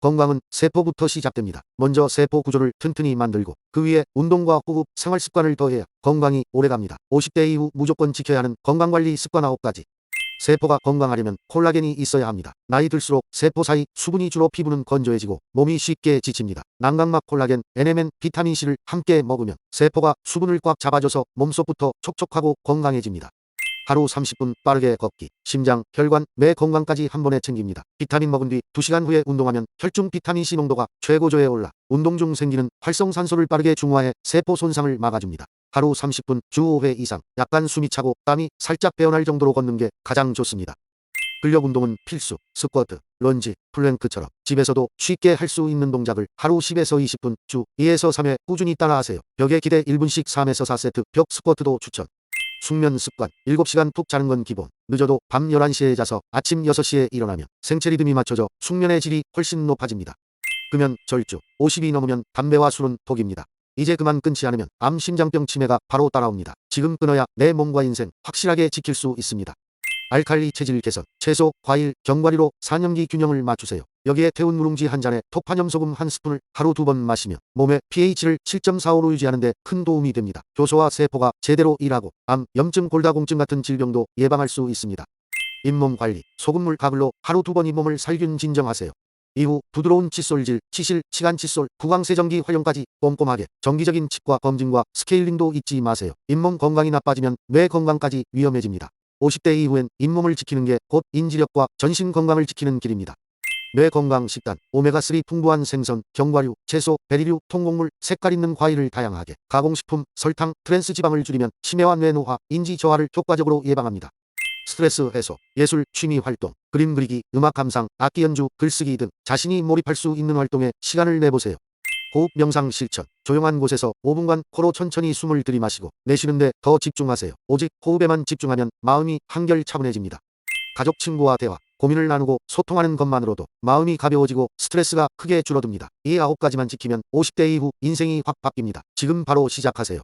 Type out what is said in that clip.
건강은 세포부터 시작됩니다. 먼저 세포 구조를 튼튼히 만들고 그 위에 운동과 호흡, 생활 습관을 더해야 건강이 오래갑니다. 50대 이후 무조건 지켜야 하는 건강관리 습관 9가지. 세포가 건강하려면 콜라겐이 있어야 합니다. 나이 들수록 세포 사이 수분이 줄어 피부는 건조해지고 몸이 쉽게 지칩니다. 난강막 콜라겐, NMN, 비타민C를 함께 먹으면 세포가 수분을 꽉 잡아줘서 몸속부터 촉촉하고 건강해집니다. 하루 30분 빠르게 걷기, 심장, 혈관, 뇌 건강까지 한 번에 챙깁니다. 비타민 먹은 뒤 2시간 후에 운동하면 혈중 비타민C 농도가 최고조에 올라 운동 중 생기는 활성산소를 빠르게 중화해 세포 손상을 막아줍니다. 하루 30분 주 5회 이상 약간 숨이 차고 땀이 살짝 배어날 정도로 걷는 게 가장 좋습니다. 근력 운동은 필수. 스쿼트, 런지, 플랭크처럼 집에서도 쉽게 할 수 있는 동작을 하루 10에서 20분 주 2에서 3회 꾸준히 따라하세요. 벽에 기대 1분씩 3에서 4세트 벽 스쿼트도 추천. 숙면 습관 7시간 푹 자는 건 기본. 늦어도 밤 11시에 자서 아침 6시에 일어나면 생체 리듬이 맞춰져 숙면의 질이 훨씬 높아집니다. 금연, 절주 50이 넘으면 담배와 술은 독입니다. 이제 그만 끊지 않으면 암 심장병 치매가 바로 따라옵니다. 지금 끊어야 내 몸과 인생 확실하게 지킬 수 있습니다. 알칼리 체질 개선, 채소, 과일, 견과류로 산염기 균형을 맞추세요. 여기에 태운 누룽지 한 잔에 토파념 소금 한 스푼을 하루 두 번 마시면 몸의 pH를 7.45로 유지하는 데 큰 도움이 됩니다. 효소와 세포가 제대로 일하고 암, 염증, 골다공증 같은 질병도 예방할 수 있습니다. 잇몸 관리, 소금물 가글로 하루 두 번 잇몸을 살균 진정하세요. 이후 부드러운 칫솔질, 치실, 치간 칫솔, 구강세정기 활용까지 꼼꼼하게 정기적인 치과 검진과 스케일링도 잊지 마세요. 잇몸 건강이 나빠지면 뇌 건강까지 위험해집니다. 50대 이후엔 잇몸을 지키는 게 곧 인지력과 전신 건강을 지키는 길입니다. 뇌 건강 식단, 오메가3 풍부한 생선, 견과류, 채소, 베리류, 통곡물, 색깔 있는 과일을 다양하게, 가공식품, 설탕, 트랜스 지방을 줄이면 치매와 뇌 노화, 인지 저하를 효과적으로 예방합니다. 스트레스 해소, 예술, 취미 활동, 그림 그리기, 음악 감상, 악기 연주, 글쓰기 등 자신이 몰입할 수 있는 활동에 시간을 내보세요. 호흡 명상 실천. 조용한 곳에서 5분간 코로 천천히 숨을 들이마시고 내쉬는데 더 집중하세요. 오직 호흡에만 집중하면 마음이 한결 차분해집니다. 가족 친구와 대화. 고민을 나누고 소통하는 것만으로도 마음이 가벼워지고 스트레스가 크게 줄어듭니다. 이 아홉 가지만 지키면 50대 이후 인생이 확 바뀝니다. 지금 바로 시작하세요.